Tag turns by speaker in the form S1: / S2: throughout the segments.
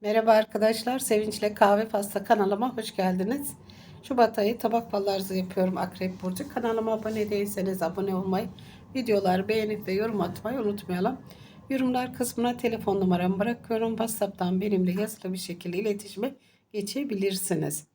S1: Merhaba arkadaşlar. Sevinçle Kahve Pasta kanalıma hoş geldiniz. Şubat ayı tabak fallarızı yapıyorum Akrep Burcu. Kanalıma abone değilseniz abone olmayı, videoları beğenip ve yorum atmayı unutmayalım. Yorumlar kısmına telefon numaramı bırakıyorum. WhatsApp'tan benimle yazılı bir şekilde iletişime geçebilirsiniz.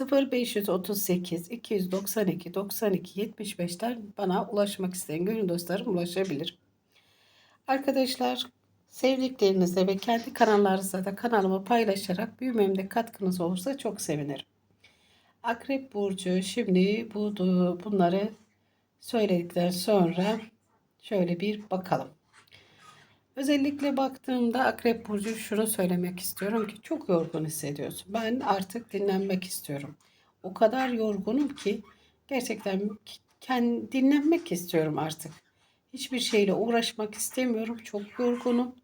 S1: 0538 292 92 75'ten bana ulaşmak isteyen gönül dostlarım ulaşabilir. Arkadaşlar sevdiklerinizle ve kendi kanallarınızda da kanalımı paylaşarak büyümemde katkınız olursa çok sevinirim. Akrep Burcu şimdi bu bunları söyledikten sonra şöyle bir bakalım. Özellikle baktığımda Akrep Burcu şunu söylemek istiyorum ki çok yorgun hissediyorsun. Ben artık dinlenmek istiyorum. O kadar yorgunum ki gerçekten kendi dinlenmek istiyorum artık. Hiçbir şeyle uğraşmak istemiyorum. Çok yorgunum.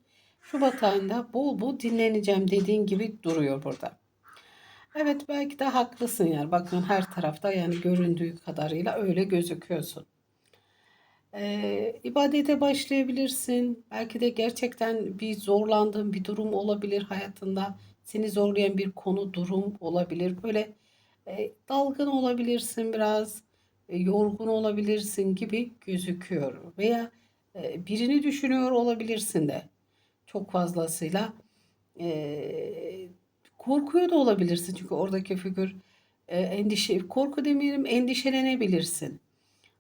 S1: Şubat ayında bol bol dinleneceğim dediğin gibi duruyor burada. Evet belki de haklısın yani. Bakın her tarafta yani göründüğü kadarıyla öyle gözüküyorsun. Ee, ibadete başlayabilirsin. Belki de gerçekten bir zorlandığın bir durum olabilir hayatında. Seni zorlayan bir konu, durum olabilir. Böyle e, dalgın olabilirsin biraz, yorgun olabilirsin gibi gözüküyor. Veya e, birini düşünüyor olabilirsin de çok fazlasıyla. E, korkuyor da olabilirsin çünkü oradaki figür e, endişe, korku demeyelim endişelenebilirsin.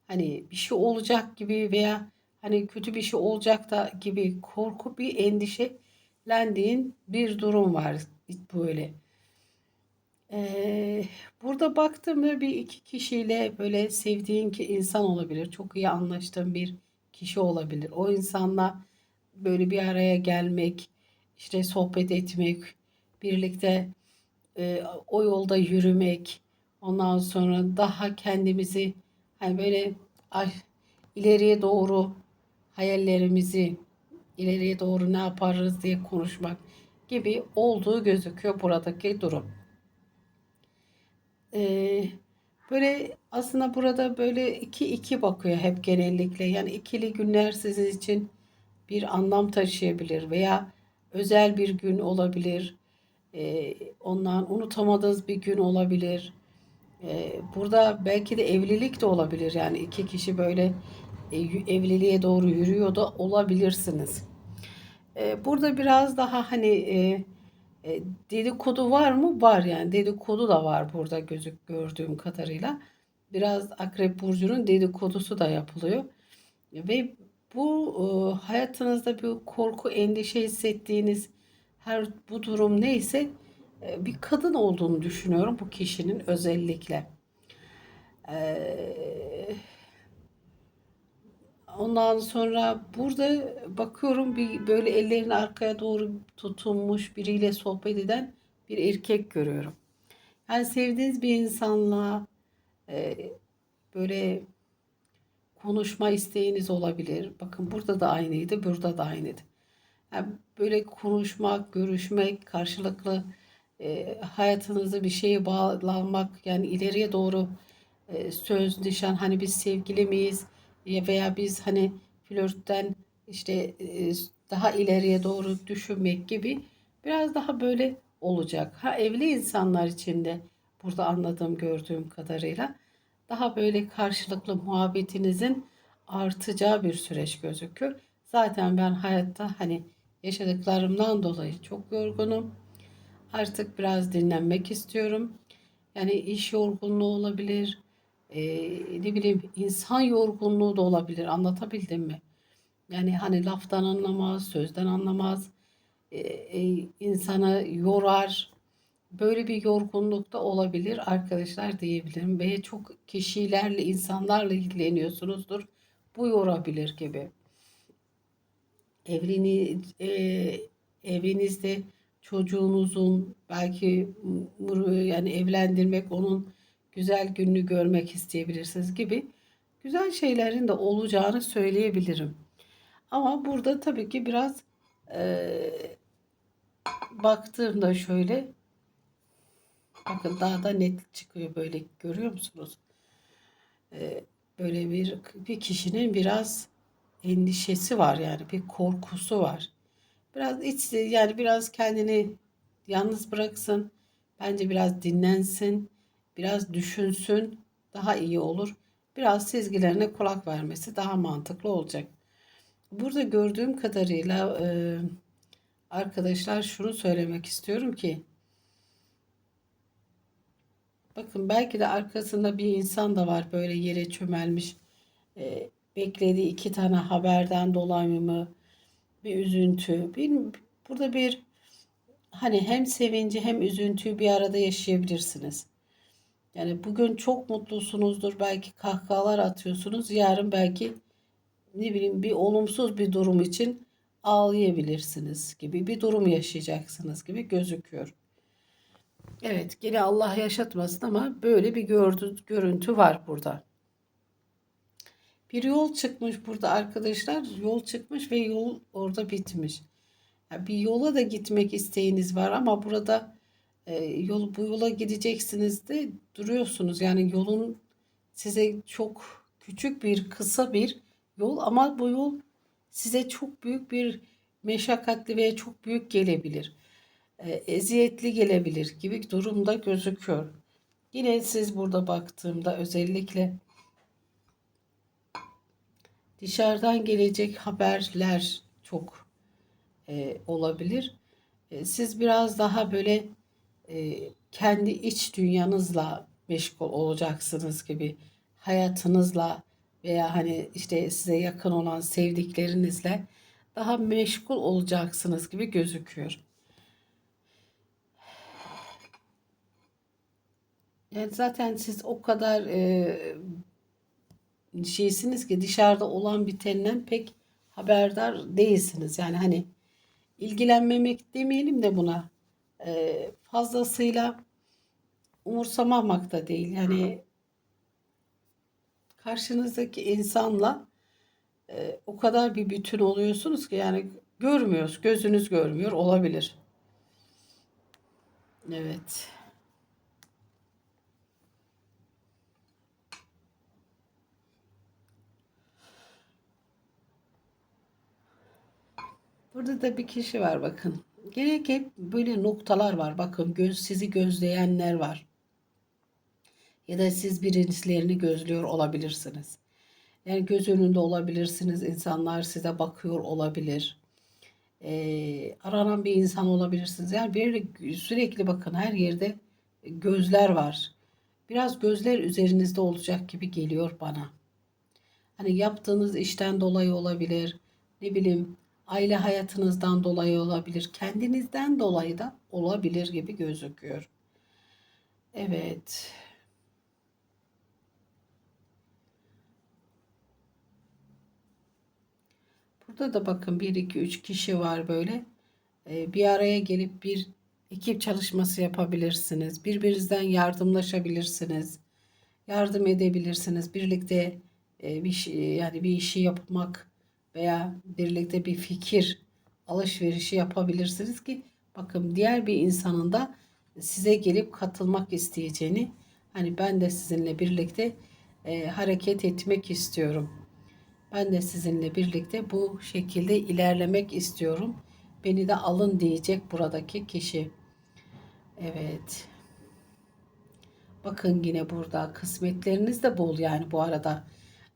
S1: Hani bir şey olacak gibi veya hani kötü bir şey olacak da gibi korku bir endişelendiğin bir durum var böyle. Burada baktığımda bir iki kişiyle böyle sevdiğin ki insan olabilir. Çok iyi anlaştığın bir kişi olabilir. O insanla böyle bir araya gelmek, işte sohbet etmek, birlikte e, o yolda yürümek, ondan sonra daha kendimizi hani böyle ay, ileriye doğru hayallerimizi ileriye doğru ne yaparız diye konuşmak gibi olduğu gözüküyor buradaki durum. Ee, böyle aslında burada böyle iki iki bakıyor hep genellikle. Yani ikili günler sizin için bir anlam taşıyabilir veya özel bir gün olabilir. Ee, ondan unutamadığınız bir gün olabilir. Ee, burada belki de evlilik de olabilir. Yani iki kişi böyle e, evliliğe doğru yürüyor da olabilirsiniz. Ee, burada biraz daha hani e, e, dedikodu var mı? Var yani. Dedikodu da var burada gözük gördüğüm kadarıyla. Biraz Akrep Burcu'nun dedikodusu da yapılıyor. Ve bu e, hayatınızda bir korku, endişe hissettiğiniz her bu durum neyse e, bir kadın olduğunu düşünüyorum bu kişinin özellikle. Eee Ondan sonra burada bakıyorum bir böyle ellerini arkaya doğru tutunmuş biriyle sohbet eden bir erkek görüyorum. Yani sevdiğiniz bir insanla e, böyle konuşma isteğiniz olabilir. Bakın burada da aynıydı, burada da aynıydı. Yani böyle konuşmak, görüşmek, karşılıklı e, hayatınızı bir şeye bağlanmak, yani ileriye doğru e, söz, nişan, hani biz sevgili miyiz? Veya biz hani flörtten işte e, daha ileriye doğru düşünmek gibi biraz daha böyle olacak. Ha evli insanlar için de burada anladığım gördüğüm kadarıyla daha böyle karşılıklı muhabbetinizin artacağı bir süreç gözüküyor. Zaten ben hayatta hani yaşadıklarımdan dolayı çok yorgunum. Artık biraz dinlenmek istiyorum. Yani iş yorgunluğu olabilir, e, ne bileyim insan yorgunluğu da olabilir. Anlatabildim mi? Yani hani laftan anlamaz, sözden anlamaz. E, e, insanı yorar. Böyle bir yorgunluk da olabilir arkadaşlar diyebilirim. Ve çok kişilerle, insanlarla ilgileniyorsunuzdur. Bu yorabilir gibi. Evlini, e, evinizde çocuğunuzun belki yani evlendirmek onun güzel gününü görmek isteyebilirsiniz gibi güzel şeylerin de olacağını söyleyebilirim. Ama burada tabii ki biraz e, baktığımda şöyle bakın daha da net çıkıyor böyle görüyor musunuz? E, böyle bir bir kişinin biraz endişesi var yani bir korkusu var. Biraz iç yani biraz kendini yalnız bıraksın. Bence biraz dinlensin, biraz düşünsün, daha iyi olur. Biraz sezgilerine kulak vermesi daha mantıklı olacak. Burada gördüğüm kadarıyla e, arkadaşlar şunu söylemek istiyorum ki bakın belki de arkasında bir insan da var böyle yere çömelmiş e, beklediği iki tane haberden dolayı mı bir üzüntü bir, burada bir hani hem sevinci hem üzüntüyü bir arada yaşayabilirsiniz. Yani bugün çok mutlusunuzdur belki kahkahalar atıyorsunuz yarın belki ne bileyim bir olumsuz bir durum için ağlayabilirsiniz gibi bir durum yaşayacaksınız gibi gözüküyor. Evet gene Allah yaşatmasın ama böyle bir gördü, görüntü var burada. Bir yol çıkmış burada arkadaşlar. Yol çıkmış ve yol orada bitmiş. Yani bir yola da gitmek isteğiniz var ama burada e, yol bu yola gideceksiniz de duruyorsunuz. Yani yolun size çok küçük bir kısa bir yol ama bu yol size çok büyük bir meşakkatli veya çok büyük gelebilir. E, eziyetli gelebilir gibi durumda gözüküyor. Yine siz burada baktığımda özellikle dışarıdan gelecek haberler çok e, olabilir. E, siz biraz daha böyle e, kendi iç dünyanızla meşgul olacaksınız gibi hayatınızla veya hani işte size yakın olan sevdiklerinizle daha meşgul olacaksınız gibi gözüküyor. Yani zaten siz o kadar e, şeysiniz ki dışarıda olan bitenden pek haberdar değilsiniz. Yani hani ilgilenmemek demeyelim de buna e, fazlasıyla umursamamak da değil. Yani karşınızdaki insanla e, o kadar bir bütün oluyorsunuz ki yani görmüyoruz. Gözünüz görmüyor olabilir. Evet. Burada da bir kişi var bakın. Gerek hep böyle noktalar var. Bakın göz sizi gözleyenler var. Ya da siz birincilerini gözlüyor olabilirsiniz. Yani göz önünde olabilirsiniz. İnsanlar size bakıyor olabilir. Ee, aranan bir insan olabilirsiniz. Yani bir sürekli bakın her yerde gözler var. Biraz gözler üzerinizde olacak gibi geliyor bana. Hani yaptığınız işten dolayı olabilir. Ne bileyim aile hayatınızdan dolayı olabilir. Kendinizden dolayı da olabilir gibi gözüküyor. Evet. Burada da bakın 1 2 3 kişi var böyle. Ee, bir araya gelip bir ekip çalışması yapabilirsiniz. Birbirinizden yardımlaşabilirsiniz. Yardım edebilirsiniz. Birlikte e, bir şey, yani bir işi yapmak veya birlikte bir fikir alışverişi yapabilirsiniz ki bakın diğer bir insanın da size gelip katılmak isteyeceğini hani ben de sizinle birlikte e, hareket etmek istiyorum. Ben de sizinle birlikte bu şekilde ilerlemek istiyorum. Beni de alın diyecek buradaki kişi. Evet. Bakın yine burada kısmetleriniz de bol yani bu arada.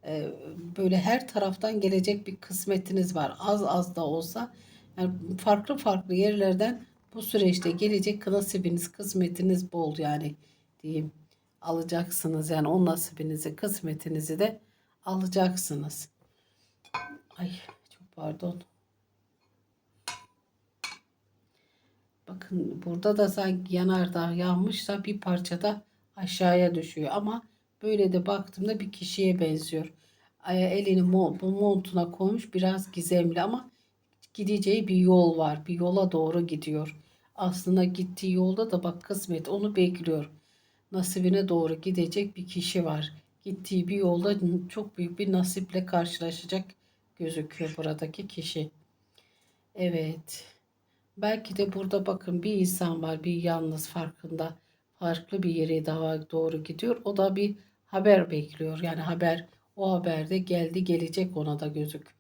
S1: Ee, böyle her taraftan gelecek bir kısmetiniz var. Az az da olsa yani farklı farklı yerlerden bu süreçte gelecek nasibiniz, kısmetiniz bol yani diyeyim. Alacaksınız yani o nasibinizi, kısmetinizi de alacaksınız. Ay çok pardon. Bakın burada da sanki yanardağ yağmış da bir parçada aşağıya düşüyor ama Böyle de baktığımda bir kişiye benziyor. Elini bu montuna koymuş biraz gizemli ama gideceği bir yol var. Bir yola doğru gidiyor. Aslında gittiği yolda da bak kısmet onu bekliyor. Nasibine doğru gidecek bir kişi var. Gittiği bir yolda çok büyük bir nasiple karşılaşacak gözüküyor buradaki kişi. Evet. Belki de burada bakın bir insan var bir yalnız farkında farklı bir yere daha doğru gidiyor. O da bir haber bekliyor. Yani haber o haberde geldi gelecek ona da gözüküyor.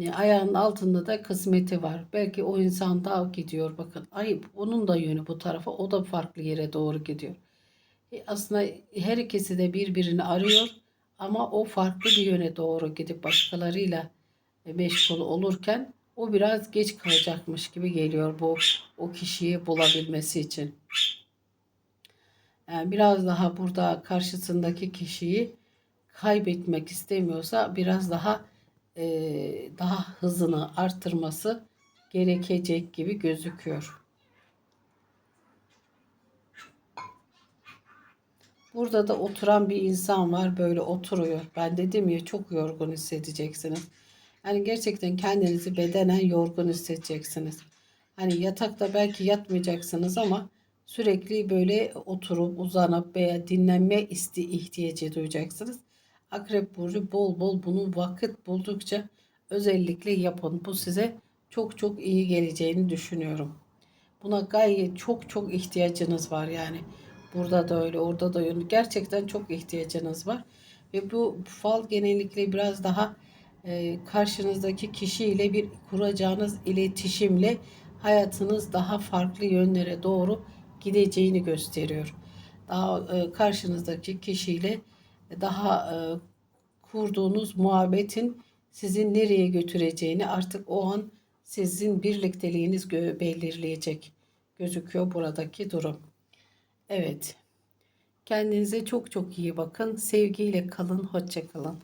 S1: E, Ayağının altında da kısmeti var. Belki o insan da gidiyor bakın. Ay onun da yönü bu tarafa. O da farklı yere doğru gidiyor. E, Aslında her ikisi de birbirini arıyor ama o farklı bir yöne doğru gidip başkalarıyla e, meşgul olurken o biraz geç kalacakmış gibi geliyor bu o kişiyi bulabilmesi için. Yani biraz daha burada karşısındaki kişiyi kaybetmek istemiyorsa biraz daha e, daha hızını arttırması gerekecek gibi gözüküyor. Burada da oturan bir insan var böyle oturuyor. Ben dedim ya çok yorgun hissedeceksiniz. Yani gerçekten kendinizi bedenen yorgun hissedeceksiniz. Hani yatakta belki yatmayacaksınız ama sürekli böyle oturup uzanıp veya dinlenme isti ihtiyacı duyacaksınız. Akrep burcu bol bol bunu vakit buldukça özellikle yapın. Bu size çok çok iyi geleceğini düşünüyorum. Buna gayet çok çok ihtiyacınız var yani. Burada da öyle, orada da öyle. Gerçekten çok ihtiyacınız var. Ve bu fal genellikle biraz daha e, karşınızdaki kişiyle bir kuracağınız iletişimle hayatınız daha farklı yönlere doğru gideceğini gösteriyor. Daha e, karşınızdaki kişiyle daha e, kurduğunuz muhabbetin sizi nereye götüreceğini artık o an sizin birlikteliğiniz belirleyecek gözüküyor buradaki durum. Evet. Kendinize çok çok iyi bakın. Sevgiyle kalın. Hoşça kalın.